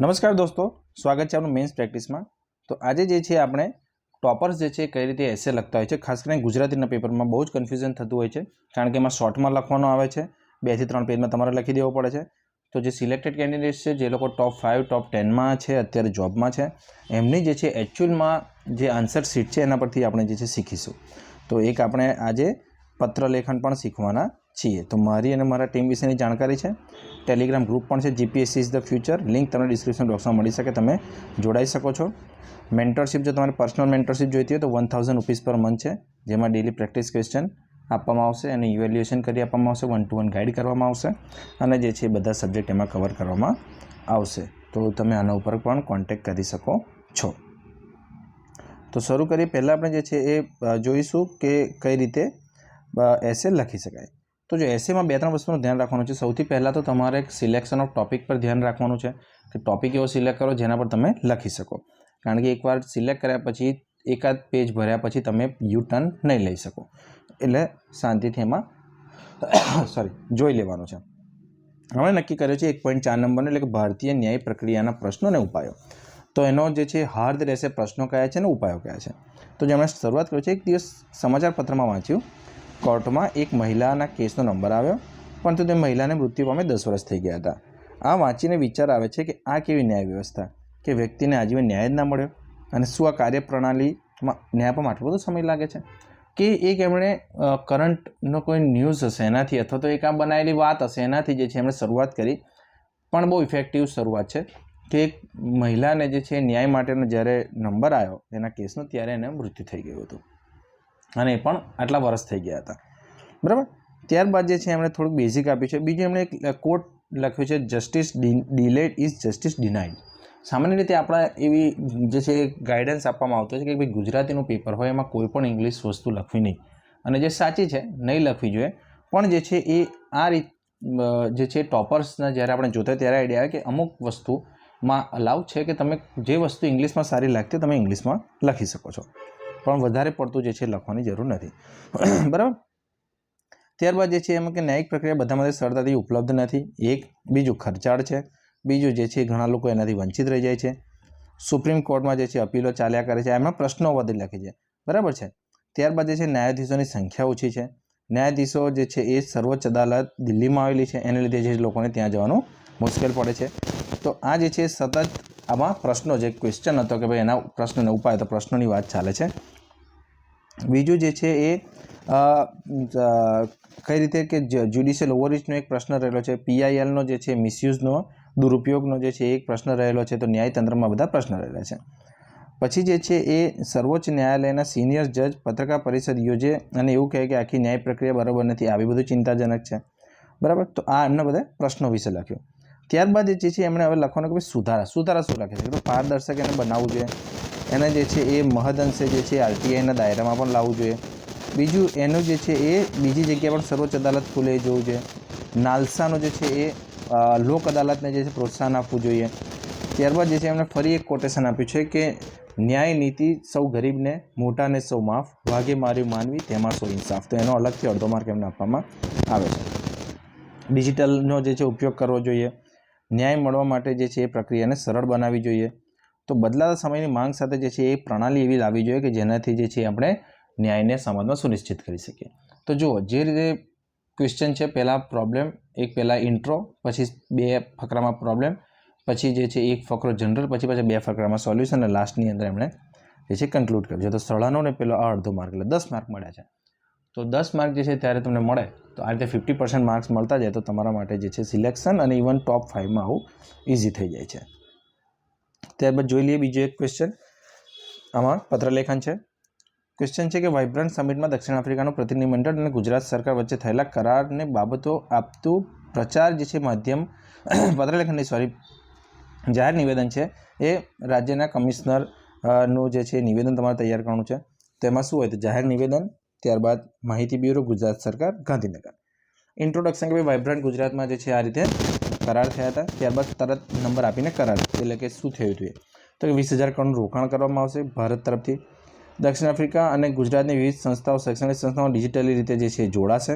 નમસ્કાર દોસ્તો, સ્વાગત છે આપણું મેન્સ પ્રેક્ટિસમાં તો આજે જે છે આપણે ટોપર્સ જે છે કઈ રીતે એસે લખતા હોય છે, ખાસ કરીને ગુજરાતીના પેપરમાં બહુ જ કન્ફ્યુઝન થતું હોય છે, કારણ કે એમાં શોર્ટમાં લખવાનું આવે છે બેથી ત્રણ પેજમાં તમારે લખી દેવો પડે છે. તો જે સિલેક્ટેડ કેન્ડિડેટ્સ છે, જે લોકો ટોપ ફાઇવ ટોપ ટેનમાં છે, અત્યારે જોબમાં છે, એમની જે છે એકચ્યુઅલમાં જે આન્સર શીટ છે, એના પરથી આપણે જે છે શીખીશું. તો એક આપણે આજે પત્રલેખન પણ શીખવાના છીએ. તો મારી અને મારા ટીમ વિશેની જાણકારી છે. ટેલિગ્રામ ગ્રુપ પણ છે. GPSC is the future link તમને ડિસ્ક્રિપ્શન બોક્સમાં મળી શકે. તમે જોડાઈ શકો છો. મેન્ટરશિપ જો તમારે પર્સનલ મેન્ટરશિપ જોઈતી હોય તો one thousand rupees per month છે. જેમાં ડેલી પ્રેક્ટિસ ક્વેશ્ચન આપવામાં આવશે અને ઇવેલ્યુએશન કરી આપવામાં આવશે. વન ટુ વન ગાઈડ કરવામાં આવશે. અને જે છે એ બધા સબ્જેક્ટ એમાં કવર કરવામાં આવશે. તો તમે આના ઉપર પણ કોન્ટેક્ટ કરી શકો છો. તો શરૂ કરીએ. પહેલાં આપણે જે છે એ જોઈશું કે કઈ રીતે એસે લખી શકાય. તો જો એસેમાં બે ત્રણ વસ્તુનું ધ્યાન રાખવાનું છે, સૌથી પહેલાં તો તમારે સિલેક્શન ઓફ ટોપિક પર ધ્યાન રાખવાનું છે કે ટોપિક એવો સિલેક્ટ કરો જેના પર તમે લખી શકો. કારણ કે એકવાર સિલેક્ટ કર્યા પછી એકાદ પેજ ભર્યા પછી તમે યુ ટર્ન નહીં લઈ શકો. એટલે શાંતિથી એમાં સોરી જોઈ લેવાનું છે. હવે નક્કી કર્યો છે એક પોઈન્ટ ચાર નંબરનો એટલે કે ભારતીય ન્યાય પ્રક્રિયાના પ્રશ્નો અને ઉપાયો. તો એનો જે છે હાર્દ રહેશે, પ્રશ્નો કયા છે અને ઉપાયો કયા છે? તો જે હમણાં શરૂઆત કર્યો છે, એક દિવસ સમાચાર પત્રમાં વાંચ્યું કોર્ટમાં એક મહિલાના કેસનો નંબર આવ્યો, પરંતુ તે મહિલાને મૃત્યુ પામે દસ વર્ષ થઈ ગયા હતા. આ વાંચીને વિચાર આવે છે કે આ કેવી ન્યાય વ્યવસ્થા? કે વ્યક્તિને આજીવન ન્યાય જ ના મળ્યો? અને શું આ કાર્યપ્રણાલીમાં ન્યાય પણ આટલો બધો સમય લાગે છે? કે એક એમણે કરંટનો કોઈ ન્યૂઝ હશે એનાથી, અથવા તો એક આ બનાવેલી વાત હશે એનાથી જે છે એમણે શરૂઆત કરી, પણ બહુ ઇફેક્ટિવ શરૂઆત છે કે એક મહિલાને જે છે ન્યાય માટેનો જ્યારે નંબર આવ્યો એના કેસનો, ત્યારે એને મૃત્યુ થઈ ગયું હતું. અને એ પણ આટલા વર્ષ થઈ ગયા હતા. બરાબર? ત્યારબાદ જે છે એમણે થોડુંક બેઝિક આપ્યું છે. બીજું એમણે એક કોટ લખ્યું છે justice delayed is justice denied સામાન્ય રીતે આપણા એવી જે છે ગાઈડન્સ આપવામાં આવતો છે કે ભાઈ ગુજરાતીનું પેપર હોય એમાં કોઈ પણ ઇંગ્લિશ વસ્તુ લખવી નહીં. અને જે સાચી છે, નહીં લખવી જોઈએ. પણ જે છે એ આ રીત જે છે ટોપર્સના જ્યારે આપણે જોતા ત્યારે આઈડિયા આવે કે અમુક વસ્તુમાં અલાઉ છે કે તમે જે વસ્તુ ઇંગ્લિશમાં સારી લાગતી તમે ઇંગ્લિશમાં લખી શકો છો. પણ વધારે પડતું જે છે લખવાની જરૂર નથી. બરાબર? ત્યારબાદ જે છે એમાં કે ન્યાયિક પ્રક્રિયા બધા માટે સરળતાથી ઉપલબ્ધ નથી. એક, બીજું ખર્ચાળ છે. બીજું જે છે ઘણા લોકો એનાથી વંચિત રહી જાય છે. સુપ્રીમ કોર્ટમાં જે છે અપીલો ચાલ્યા કરે છે. એમાં પ્રશ્નો વધે લખે છે. બરાબર છે? ત્યારબાદ જે છે ન્યાયાધીશોની સંખ્યા ઓછી છે. ન્યાયાધીશો જે છે એ સર્વોચ્ચ અદાલત દિલ્હીમાં આવેલી છે. એને લીધે જે લોકોને ત્યાં જવાનું મુશ્કેલ પડે છે. તો આ જે છે સતત આમાં પ્રશ્નો, જે ક્વેશ્ચન હતો કે ભાઈ એના પ્રશ્નોને ઉપાય, તો પ્રશ્નોની વાત ચાલે છે. બીજું જે છે એ કઈ રીતે કે જ્યુડિશિયલ ઓવરરીચનો એક પ્રશ્ન રહેલો છે પીઆઈએલનો જે છે મિસયુઝનો દુરુપયોગનો જે છે એક પ્રશ્ન રહેલો છે, તો ન્યાયતંત્રમાં બધા પ્રશ્ન રહેલા છે. પછી જે છે એ, સર્વોચ્ચ ન્યાયાલયના સિનિયર જજ પત્રકાર પરિષદ યોજે અને એવું કહે કે આખી ન્યાય પ્રક્રિયા બરાબર નથી, આવી બધું ચિંતાજનક છે. બરાબર? તો આ એમના બધા પ્રશ્નો વિશે લખ્યું. ત્યારબાદ જે છે, એમણે હવે લખવાનું કે ભાઈ સુધારા સુધારા શું લખે છે? તો પારદર્શક એને બનાવવું જોઈએ. એને જે છે એ મહદઅંશે જે છે આરટીઆઈના દાયરામાં પણ લાવવું જોઈએ. બીજું, એનું જે છે એ બીજી જગ્યાએ પણ સર્વોચ્ચ અદાલત ખુલે જોવું જોઈએ નાલસાનું જે છે એ લોક અદાલતને જે છે પ્રોત્સાહન આપવું જોઈએ. ત્યારબાદ જે છે એમણે ફરી એક કોટેશન આપ્યું છે કે, ન્યાય નીતિ સૌ ગરીબને, મોટાને સૌ માફ વાગે માર્યું માનવી, તેમાં સૌ ઇન્સાફ. તો એનો અલગથી અડધો માર્ક એમને આપવામાં આવે છે. ડિજિટલનો જે છે ઉપયોગ કરવો જોઈએ. ન્યાય મળવા માટે જે છે એ પ્રક્રિયાને સરળ બનાવવી જોઈએ. તો બદલાતા સમયની માંગ સાથે જે છે એ પ્રણાલી એવી લાવવી જોઈએ કે જેનાથી જે છે આપણે ન્યાયને સમાજમાં સુનિશ્ચિત કરી શકીએ. તો જુઓ, જે રીતે ક્વેશ્ચન છે, પહેલાં પ્રોબ્લેમ એક પહેલાં ઇન્ટ્રો પછી બે ફકરામાં પ્રોબ્લેમ પછી જે છે એક ફકરો જનરલ પછી પછી બે ફકરામાં સોલ્યુશન અને લાસ્ટની અંદર એમણે જે છે કન્ક્લુડ કર્યું. છે તો સળાનો ને પેલો આ અડધો માર્ક એટલે દસ માર્ક મળ્યા છે. તો દસ માર્ક જે છે ત્યારે તમને મળે. તો આ રીતે ફિફ્ટી પર્સન્ટ માર્ક્સ મળતા જાય તો તમારા માટે જે છે સિલેક્શન અને ઇવન ટોપ ફાઇવમાં આવું ઇઝી થઈ જાય છે. ત્યારબાદ જોઈ લઈએ બીજો એક ક્વેશ્ચન આમાં પત્રલેખન છે. ક્વેશ્ચન છે કે વાઇબ્રન્ટ સમિટમાં દક્ષિણ આફ્રિકાનું પ્રતિનિધિમંડળ અને ગુજરાત સરકાર વચ્ચે થયેલા કરારને બાબતો આપતું પ્રચાર જે છે માધ્યમ પત્રલેખનની સોરી જાહેર નિવેદન છે. એ રાજ્યના કમિશનરનું જે છે નિવેદન તમારે તૈયાર કરવાનું છે. તેમાં શું હોય? તો જાહેર નિવેદન, ત્યારબાદ માહિતી બ્યુરો, ગુજરાત સરકાર, ગાંધીનગર. ઇન્ટ્રોડક્શન કે ભાઈ વાઇબ્રન્ટ ગુજરાતમાં જે છે આ રીતે કરાર થયા હતા. ત્યારબાદ તરત નંબર આપીને કરાર. એટલે કે શું થયું હતું તો કે વીસ હજાર કરોડનું રોકાણ કરવામાં આવશે ભારત તરફથી. દક્ષિણ આફ્રિકા અને ગુજરાતની વિવિધ સંસ્થાઓ, શૈક્ષણિક સંસ્થાઓ ડિજિટલી રીતે જે છે જોડાશે.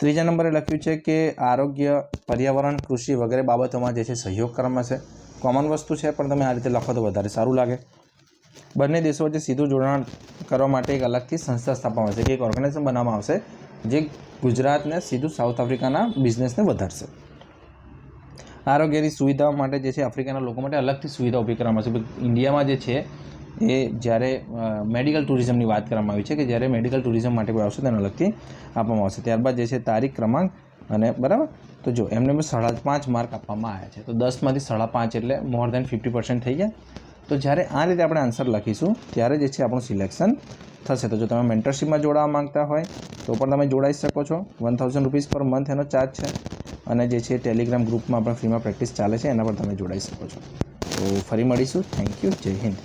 ત્રીજા નંબરે લખ્યું છે કે આરોગ્ય, પર્યાવરણ, કૃષિ વગેરે બાબતોમાં જે છે સહયોગ કરવામાં છે કોમન વસ્તુ છે, પણ તમે આ રીતે લખો તો વધારે સારું લાગે. બંને દેશો વચ્ચે સીધું જોડાણ કરવા માટે એક અલગથી સંસ્થા સ્થાપવામાં આવશે. એક ઓર્ગેનાઇઝેશન બનાવવામાં આવશે જે ગુજરાતને સીધું સાઉથ આફ્રિકાના બિઝનેસને વધારશે. આરોગ્યની સુવિધાઓ માટે જે છે આફ્રિકાના લોકો માટે અલગથી સુવિધા ઊભી કરવામાં આવશે ઇન્ડિયામાં જે છે, એ જ્યારે મેડિકલ ટુરિઝમની વાત કરવામાં આવી છે કે જ્યારે મેડિકલ ટુરિઝમ માટે કોઈ આવશે તેને અલગથી આપવામાં આવશે. ત્યારબાદ જે છે તારીખ ક્રમાંક અને, બરાબર? તો જો, એમને સાડા પાંચ માર્ક આપવામાં આવ્યા છે. તો દસમાંથી સાડા પાંચ એટલે મોર દેન ફિફ્ટી પર્સન્ટ થઈ ગયા. તો જ્યારે આ રીતે આપણે આન્સર લખીશું, ત્યારે જે છે આપણું સિલેક્શન થશે. તો જો તમે મેન્ટરશીપમાં જોડાવા માંગતા હોય, તો પણ તમે જોડાઈ શકો છો. One thousand rupees per month એનો ચાર્જ છે. અને જે છે ટેલિગ્રામ ગ્રુપમાં પણ ફ્રીમાં પ્રેક્ટિસ ચાલે છે, એના પર તમે જોડાઈ શકો છો. તો ફરી મળીશું. થેન્ક યુ જય હિન્દ.